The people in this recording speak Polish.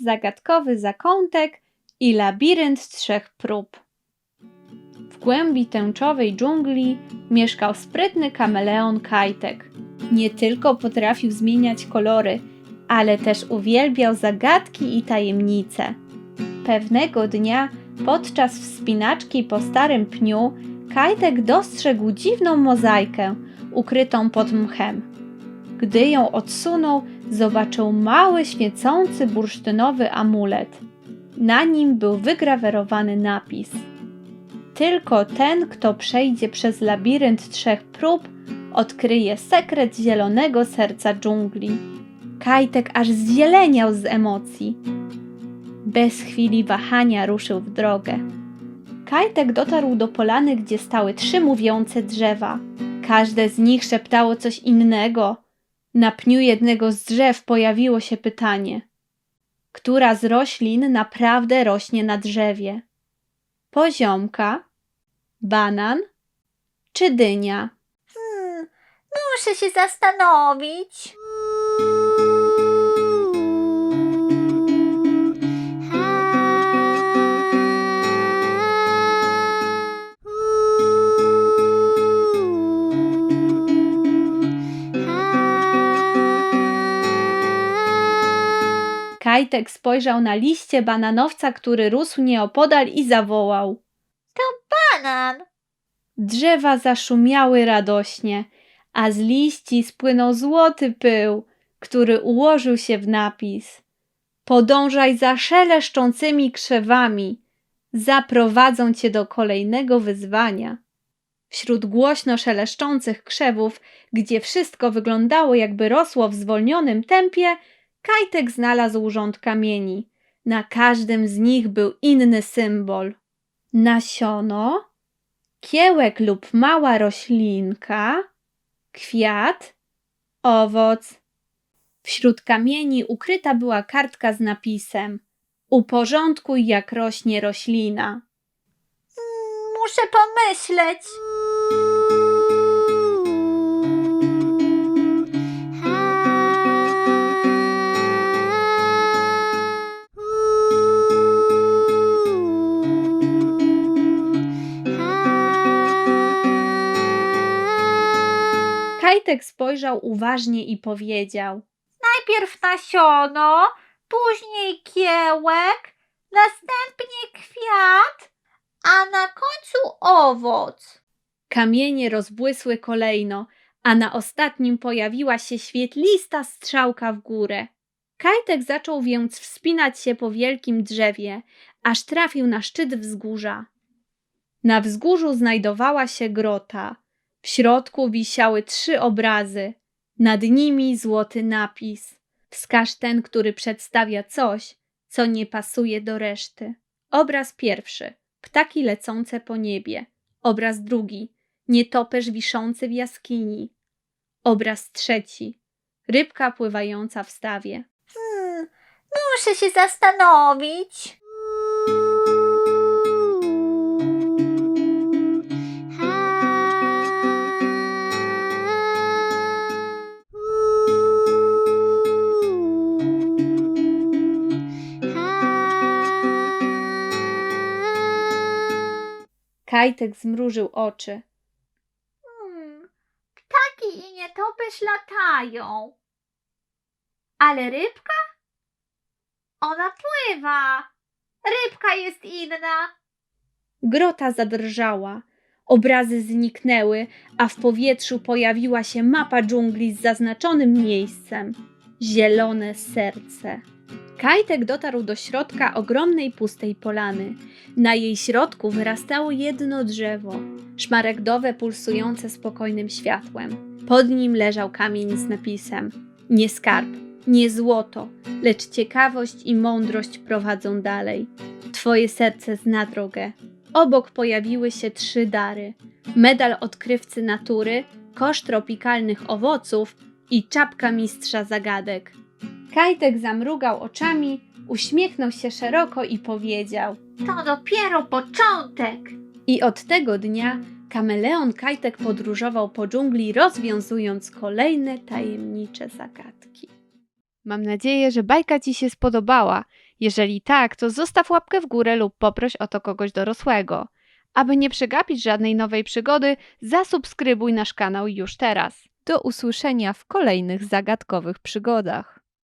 zagadkowy zakątek i labirynt trzech prób. W głębi tęczowej dżungli mieszkał sprytny kameleon Kajtek. Nie tylko potrafił zmieniać kolory, ale też uwielbiał zagadki i tajemnice. Pewnego dnia, podczas wspinaczki po starym pniu, Kajtek dostrzegł dziwną mozaikę ukrytą pod mchem. Gdy ją odsunął, zobaczył mały, świecący bursztynowy amulet. Na nim był wygrawerowany napis. Tylko ten, kto przejdzie przez labirynt trzech prób, odkryje sekret zielonego serca dżungli. Kajtek aż zzieleniał z emocji. Bez chwili wahania ruszył w drogę. Kajtek dotarł do polany, gdzie stały trzy mówiące drzewa. Każde z nich szeptało coś innego. Na pniu jednego z drzew pojawiło się pytanie: Która z roślin naprawdę rośnie na drzewie? Poziomka, banan czy dynia? Hmm, muszę się zastanowić. Kajtek spojrzał na liście bananowca, który rósł nieopodal i zawołał. Banan. Drzewa zaszumiały radośnie, a z liści spłynął złoty pył, który ułożył się w napis. Podążaj za szeleszczącymi krzewami, zaprowadzą cię do kolejnego wyzwania. Wśród głośno szeleszczących krzewów, gdzie wszystko wyglądało jakby rosło w zwolnionym tempie, Kajtek znalazł rząd kamieni. Na każdym z nich był inny symbol. Nasiono, kiełek lub mała roślinka, kwiat, owoc. Wśród kamieni ukryta była kartka z napisem Uporządkuj jak rośnie roślina. Muszę pomyśleć. Kajtek spojrzał uważnie i powiedział Najpierw nasiono, później kiełek, następnie kwiat, a na końcu owoc. Kamienie rozbłysły kolejno, a na ostatnim pojawiła się świetlista strzałka w górę. Kajtek zaczął więc wspinać się po wielkim drzewie, aż trafił na szczyt wzgórza. Na wzgórzu znajdowała się grota. W środku wisiały trzy obrazy, nad nimi złoty napis. Wskaż ten, który przedstawia coś, co nie pasuje do reszty. Obraz pierwszy ptaki lecące po niebie. Obraz drugi nietoperz wiszący w jaskini. Obraz trzeci rybka pływająca w stawie. Hmm, muszę się zastanowić. Kajtek zmrużył oczy. Hmm, ptaki i nietoperz latają. Ale rybka? Ona pływa. Rybka jest inna. Grota zadrżała. Obrazy zniknęły, a w powietrzu pojawiła się mapa dżungli z zaznaczonym miejscem zielone serce. Kajtek dotarł do środka ogromnej pustej polany. Na jej środku wyrastało jedno drzewo, szmaragdowe, pulsujące spokojnym światłem. Pod nim leżał kamień z napisem: Nie skarb, nie złoto, lecz ciekawość i mądrość prowadzą dalej. Twoje serce zna drogę. Obok pojawiły się trzy dary: medal odkrywcy natury, kosz tropikalnych owoców i czapka mistrza zagadek. Kajtek zamrugał oczami, uśmiechnął się szeroko i powiedział: To dopiero początek. I od tego dnia kameleon Kajtek podróżował po dżungli, rozwiązując kolejne tajemnicze zagadki. Mam nadzieję, że bajka Ci się spodobała. Jeżeli tak, to zostaw łapkę w górę lub poproś o to kogoś dorosłego. Aby nie przegapić żadnej nowej przygody, zasubskrybuj nasz kanał już teraz. Do usłyszenia w kolejnych zagadkowych przygodach.